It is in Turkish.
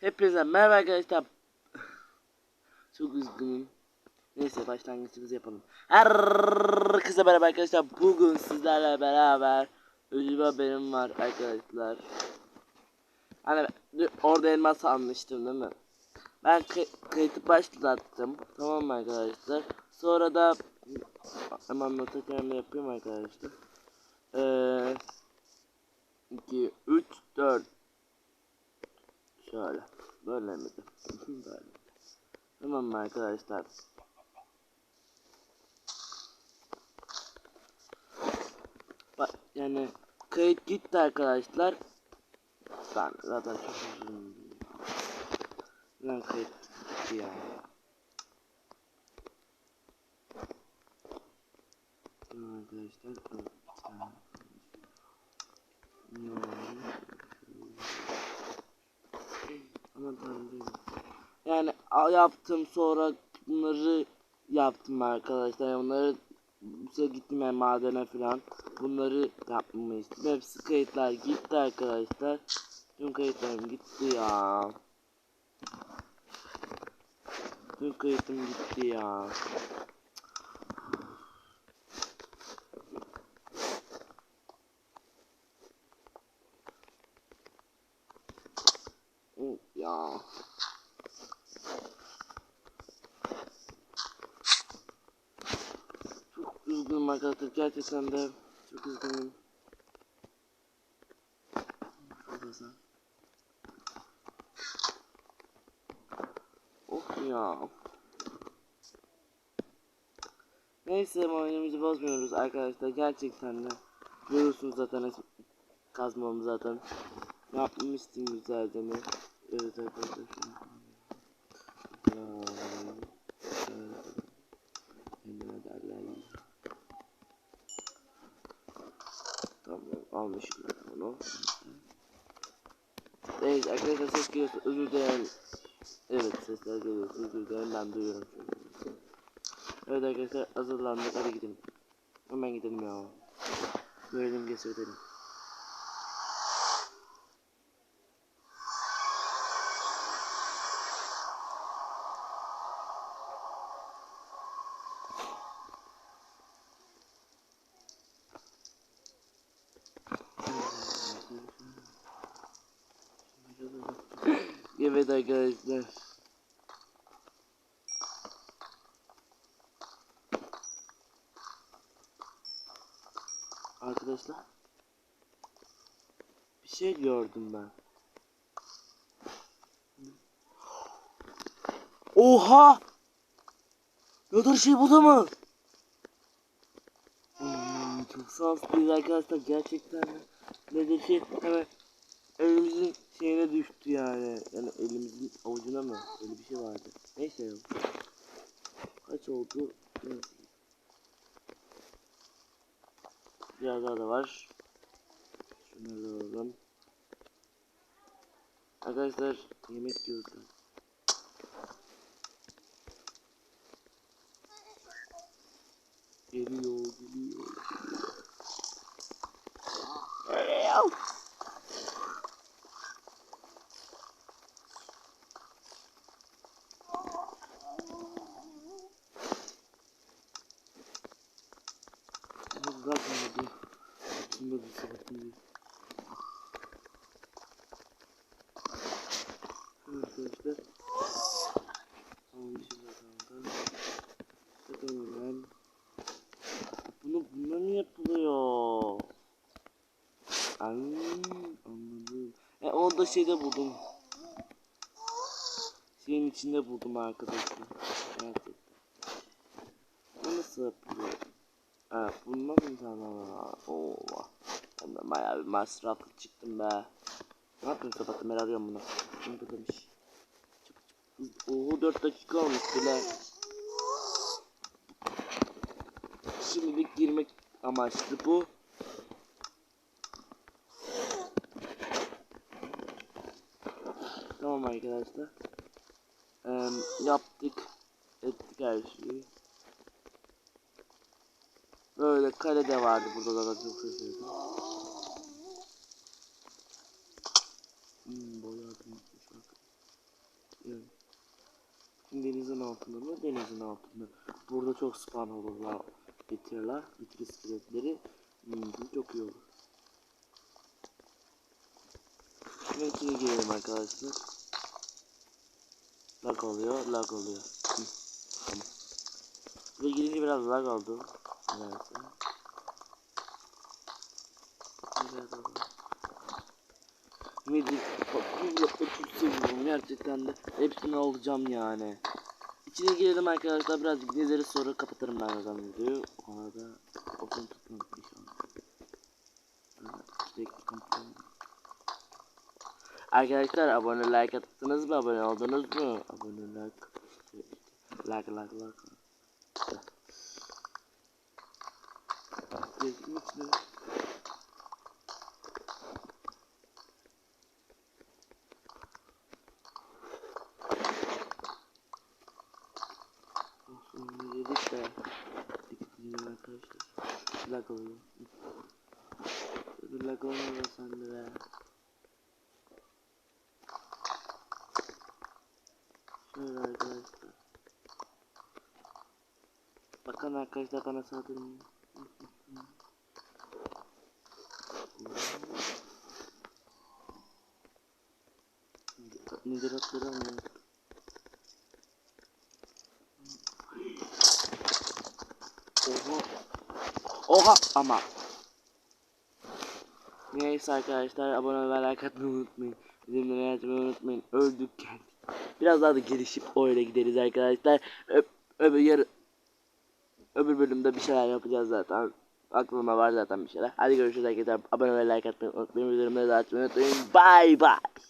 Hepinize merhaba arkadaşlar. Çok üzgünüm. Neyse başlangıcımızı yapalım. Herkese merhaba arkadaşlar. Bugün sizlerle beraber bir haberim var arkadaşlar. Hani orada elmas almıştım değil mi? Ben kay- kayıtı başlattım. Tamam mı arkadaşlar? Sonra da hemen notakarımı yapayım arkadaşlar. Ee, 2, 3, 4 Şöyle. Miydi? Böyle. Tamam arkadaşlar? Bak yani kayıt gitti arkadaşlar. Ben zaten çok üzüldüm. Lan kayıt gitti ya. Tamam arkadaşlar. evet. Ne oldu? Aman tanrım. Yani a- yaptım sonra bunları yaptım arkadaşlar. Bunları işte gittim yani madene falan. Bunları yapmamı istedim. Hepsi kayıtlar gitti arkadaşlar. Tüm kayıtlarım gitti ya. Tüm kayıtım gitti ya. Ya. Çok üzgünüm arkadaşlar gerçekten de çok üzgünüm. Sen. Of ya. Neyse oyunumuzu bozmuyoruz arkadaşlar gerçekten de. Görüyorsunuz zaten kazmamı zaten. Yapmıştım güzelce mi? Evet arkadaşlar. Ya, şöyle. Kendime derler. Tamam almışım onu. Evet arkadaşlar ses geliyorsa özür dilerim. Evet sesler geliyor özür dilerim ben duyuyorum. Evet arkadaşlar hazırlandık hadi gidelim. Hemen gidelim ya. Görelim geçelim. Evet arkadaşlar. Arkadaşlar. Bir şey gördüm ben. Oha! Nedir şey bu da mı? Hmm, çok şanslıyız arkadaşlar gerçekten. Nedir şey hemen elimizin şeyine düştü yani. Yani elimizin avucuna mı? Öyle bir şey vardı. Neyse ya. Kaç oldu? Biraz daha da var. Şunları da alalım. Arkadaşlar yemek yiyoruz. Geliyor, geliyor. Geliyor. Bu zaten bu. Şimdi bu sıkıntı. Arkadaşlar. Tamam şimdi kanka. Bakalım ben. Bunu bundan mı yapılıyor? Ay, anladım. E onu da şeyde buldum. Şeyin içinde buldum arkadaşlar. Gerçekten. Bu nasıl yapılıyor? Evet bundan mı sana? Oo. Bayağı bir masraflı çıktım be. Ne yapıyorsun kapattım ben arıyorum bunu. Da demiş. Oo 4 dakika olmuş bile. Şimdilik girmek amaçlı bu. Tamam arkadaşlar. Ee, yaptık. Ettik her şeyi. Böyle kale de vardı burada da çok şaşırdım. Hmm, bayağı büyükmüş bak. Yani. Denizin altında mı? Denizin altında. Burada çok spawn olurlar. Bitirirler. Bitir iskeletleri. Hmm, çok iyi olur. Şimdi içine girelim arkadaşlar. Lag oluyor, lag oluyor. Hı, tamam. Girince biraz lag oldu. Neyse. Biraz. Bu blokta çok seviyorum gerçekten de. Hepsini alacağım yani. İçine girelim arkadaşlar birazcık gezeriz sonra kapatırım ben o zaman videoyu. O arada okun tutmam inşallah. Arkadaşlar abone like attınız mı? Abone oldunuz mu? Abone like. Like like like. İşte. Gezdim içine. Olsun yedik de. Edin arkadaşlar. Lag oluyor. Bir lag olmuyor sende be. Şöyle arkadaşlar. Bakın arkadaşlar bana saldırın. Nedir hatırlamıyorum. Oha. Oha ama. Neyse arkadaşlar abone olmayı like atmayı unutmayın. Bizimle yazmayı unutmayın. Öldük geldik. Biraz daha da gelişip öyle gideriz arkadaşlar. Ö öbür yarı öbür bölümde bir şeyler yapacağız zaten. Aklıma var zaten bir şeyler. Hadi görüşürüz arkadaşlar. Abone olmayı like atmayı unutmayın. De açmayı unutmayın. Bye bye.